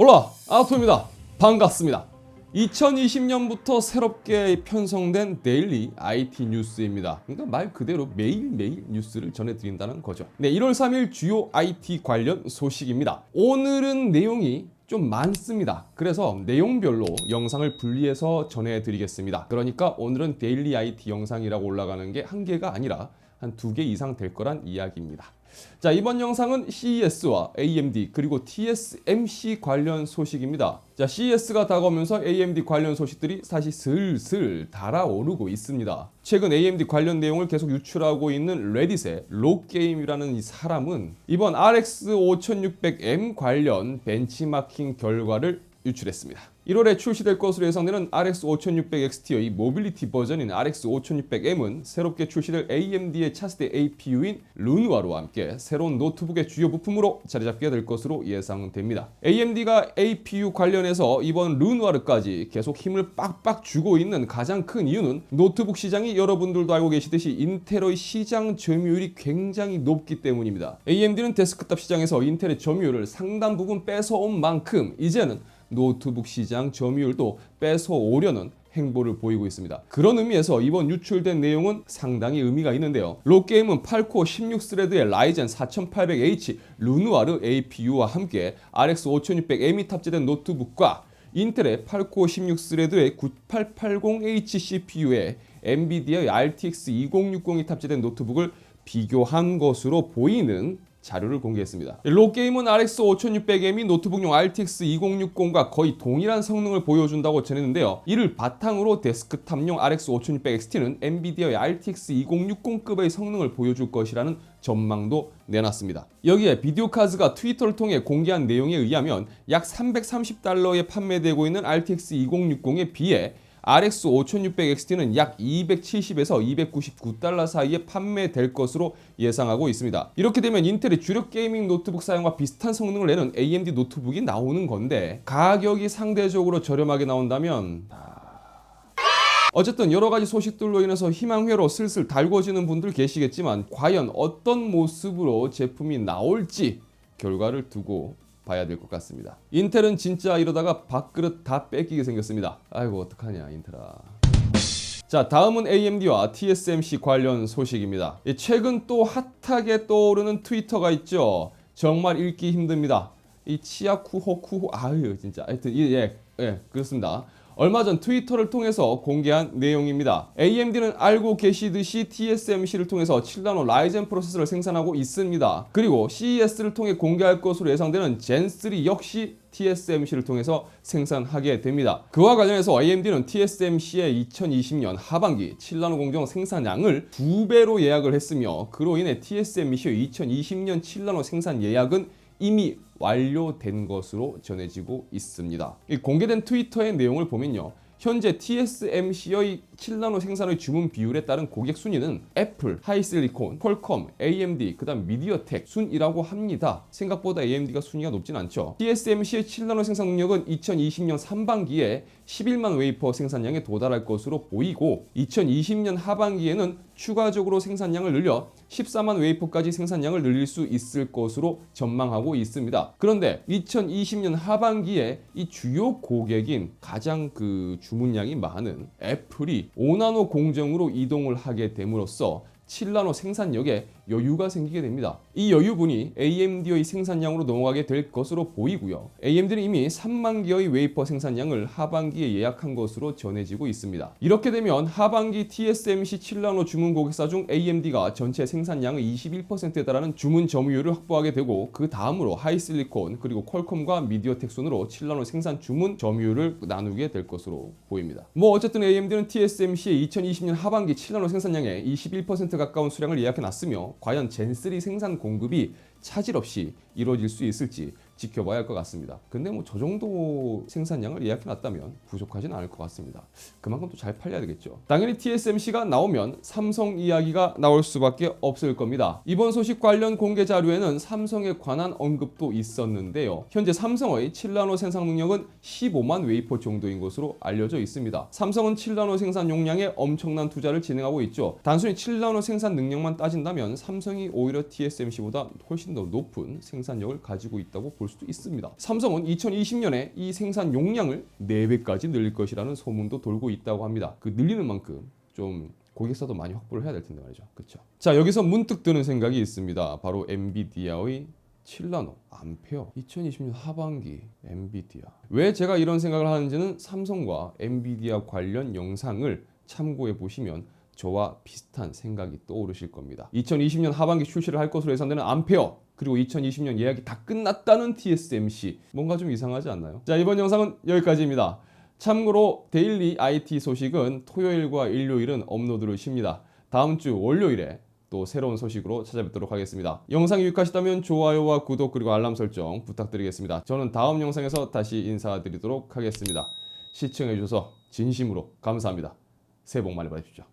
올라 아토입니다. 반갑습니다. 2020년부터 새롭게 편성된 데일리 IT 뉴스입니다. 그러니까 말 그대로 매일매일 뉴스를 전해드린다는 거죠. 네, 1월 3일 주요 IT 관련 소식입니다. 오늘은 내용이 좀 많습니다. 그래서 내용별로 영상을 분리해서 전해드리겠습니다. 그러니까 오늘은 데일리 IT 영상이라고 올라가는 게 한 개가 아니라 한 두 개 이상 될 거란 이야기입니다. 자, 이번 영상은 CES와 AMD 그리고 TSMC 관련 소식입니다. 자, CES가 다가오면서 AMD 관련 소식들이 사실 슬슬 달아오르고 있습니다. 최근 AMD 관련 내용을 계속 유출하고 있는 레딧의 록게임이라는 이 사람은 이번 RX 5600M 관련 벤치마킹 결과를 유출했습니다. 1월에 출시될 것으로 예상되는 RX 5600XT의 모빌리티 버전인 RX 5600M은 새롭게 출시될 AMD의 차세대 APU인 루누아와 함께 새로운 노트북의 주요 부품으로 자리 잡게 될 것으로 예상됩니다. AMD가 APU 관련해서 이번 루누아르까지 계속 힘을 빡빡 주고 있는 가장 큰 이유는 노트북 시장이 여러분들도 알고 계시듯이 인텔의 시장 점유율이 굉장히 높기 때문입니다. AMD는 데스크탑 시장에서 인텔의 점유율을 상당 부분 뺏어온 만큼 이제는 노트북 시장 점유율도 뺏어오려는 행보를 보이고 있습니다. 그런 의미에서 이번 유출된 내용은 상당히 의미가 있는데요. 록게임은 8코어 16스레드의 라이젠 4800H 루누아르 APU와 함께 RX 5600M이 탑재된 노트북과 인텔의 8코어 16스레드의 9880H CPU에 엔비디아의 RTX 2060이 탑재된 노트북을 비교한 것으로 보이는 자료를 공개했습니다. 록게임은 RX 5600M이 노트북용 RTX 2060과 거의 동일한 성능을 보여준다고 전했는데요. 이를 바탕으로 데스크탑용 RX 5600XT는 엔비디아의 RTX 2060급의 성능을 보여줄 것이라는 전망도 내놨습니다. 여기에 비디오 카즈가 트위터를 통해 공개한 내용에 의하면 약 330달러에 판매되고 있는 RTX 2060에 비해 RX 5600XT는 약 270에서 299달러 사이에 판매될 것으로 예상하고 있습니다. 이렇게 되면 인텔의 주력 게이밍 노트북 사용과 비슷한 성능을 내는 AMD 노트북이 나오는 건데 가격이 상대적으로 저렴하게 나온다면 어쨌든 여러 가지 소식들로 인해서 희망회로 슬슬 달궈지는 분들 계시겠지만 과연 어떤 모습으로 제품이 나올지 결과를 두고 봐야 될 것 같습니다. 인텔은 진짜 이러다가 밥그릇 다 뺏기게 생겼습니다. 아이고 어떡하냐 인텔아. 자 다음은 AMD와 TSMC 관련 소식입니다. 예, 최근 또 핫하게 떠오르는 트위터가 있죠. 정말 읽기 힘듭니다. 이 치아쿠호 쿠호 아유 진짜 하여튼 예, 예 그렇습니다. 얼마 전 트위터를 통해서 공개한 내용입니다. AMD는 알고 계시듯이 TSMC를 통해서 7나노 라이젠 프로세서를 생산하고 있습니다. 그리고 CES를 통해 공개할 것으로 예상되는 젠3 역시 TSMC를 통해서 생산하게 됩니다. 그와 관련해서 AMD는 TSMC의 2020년 하반기 7나노 공정 생산량을 두 배로 예약을 했으며 그로 인해 TSMC의 2020년 7나노 생산 예약은 이미 완료된 것으로 전해지고 있습니다. 이 공개된 트위터의 내용을 보면요. 현재 TSMC의 7나노 생산의 주문 비율에 따른 고객 순위는 애플, 하이실리콘, 퀄컴, AMD, 그다음 미디어텍 순이라고 합니다. 생각보다 AMD가 순위가 높진 않죠. TSMC의 7나노 생산 능력은 2020년 상반기에 11만 웨이퍼 생산량에 도달할 것으로 보이고 2020년 하반기에는 추가적으로 생산량을 늘려 14만 웨이퍼까지 생산량을 늘릴 수 있을 것으로 전망하고 있습니다. 그런데 2020년 하반기에 이 주요 고객인 가장 그 주문량이 많은 애플이 5나노 공정으로 이동을 하게 됨으로써 7나노 생산력에 여유가 생기게 됩니다. 이 여유분이 AMD의 생산량으로 넘어가게 될 것으로 보이고요. AMD는 이미 3만 개의 웨이퍼 생산량을 하반기에 예약한 것으로 전해지고 있습니다. 이렇게 되면 하반기 TSMC 7나노 주문 고객사 중 AMD가 전체 생산량의 21%에 달하는 주문 점유율을 확보하게 되고 그 다음으로 하이실리콘 그리고 퀄컴과 미디어텍 순으로 7나노 생산 주문 점유율을 나누게 될 것으로 보입니다. 뭐 어쨌든 AMD는 TSMC의 2020년 하반기 7나노 생산량의 21% 가까운 수량을 예약해 놨으며 과연 젠3 생산 공급이 차질 없이 이루어질 수 있을지 지켜봐야 할 것 같습니다. 근데 뭐 저 정도 생산량을 예약해 놨다면 부족하진 않을 것 같습니다. 그만큼 또 잘 팔려야 되겠죠. 당연히 TSMC가 나오면 삼성 이야기가 나올 수밖에 없을 겁니다. 이번 소식 관련 공개 자료에는 삼성에 관한 언급도 있었는데요. 현재 삼성의 7나노 생산 능력은 15만 웨이퍼 정도인 것으로 알려져 있습니다. 삼성은 7나노 생산 용량에 엄청난 투자를 진행하고 있죠. 단순히 7나노 생산 능력만 따진다면 삼성이 오히려 TSMC보다 훨씬 더 높은 생산력을 가지고 있다고 볼볼 수도 있습니다. 삼성은 2020년에 이 생산 용량을 4배까지 늘릴 것이라는 소문도 돌고 있다고 합니다. 그 늘리는 만큼 좀 고객사도 많이 확보를 해야 될 텐데 말이죠. 그렇죠. 자, 여기서 문득 드는 생각이 있습니다. 바로 엔비디아의 7나노 암페어 2020년 하반기 엔비디아 왜 제가 이런 생각을 하는지는 삼성과 엔비디아 관련 영상을 참고해 보시면 저와 비슷한 생각이 떠오르실 겁니다. 2020년 하반기 출시를 할 것으로 예상되는 암페어 그리고 2020년 예약이 다 끝났다는 TSMC 뭔가 좀 이상하지 않나요? 자 이번 영상은 여기까지입니다. 참고로 데일리 IT 소식은 토요일과 일요일은 업로드를 쉽니다. 다음 주 월요일에 또 새로운 소식으로 찾아뵙도록 하겠습니다. 영상이 유익하시다면 좋아요와 구독 그리고 알람 설정 부탁드리겠습니다. 저는 다음 영상에서 다시 인사드리도록 하겠습니다. 시청해주셔서 진심으로 감사합니다. 새해 복 많이 받으십시오.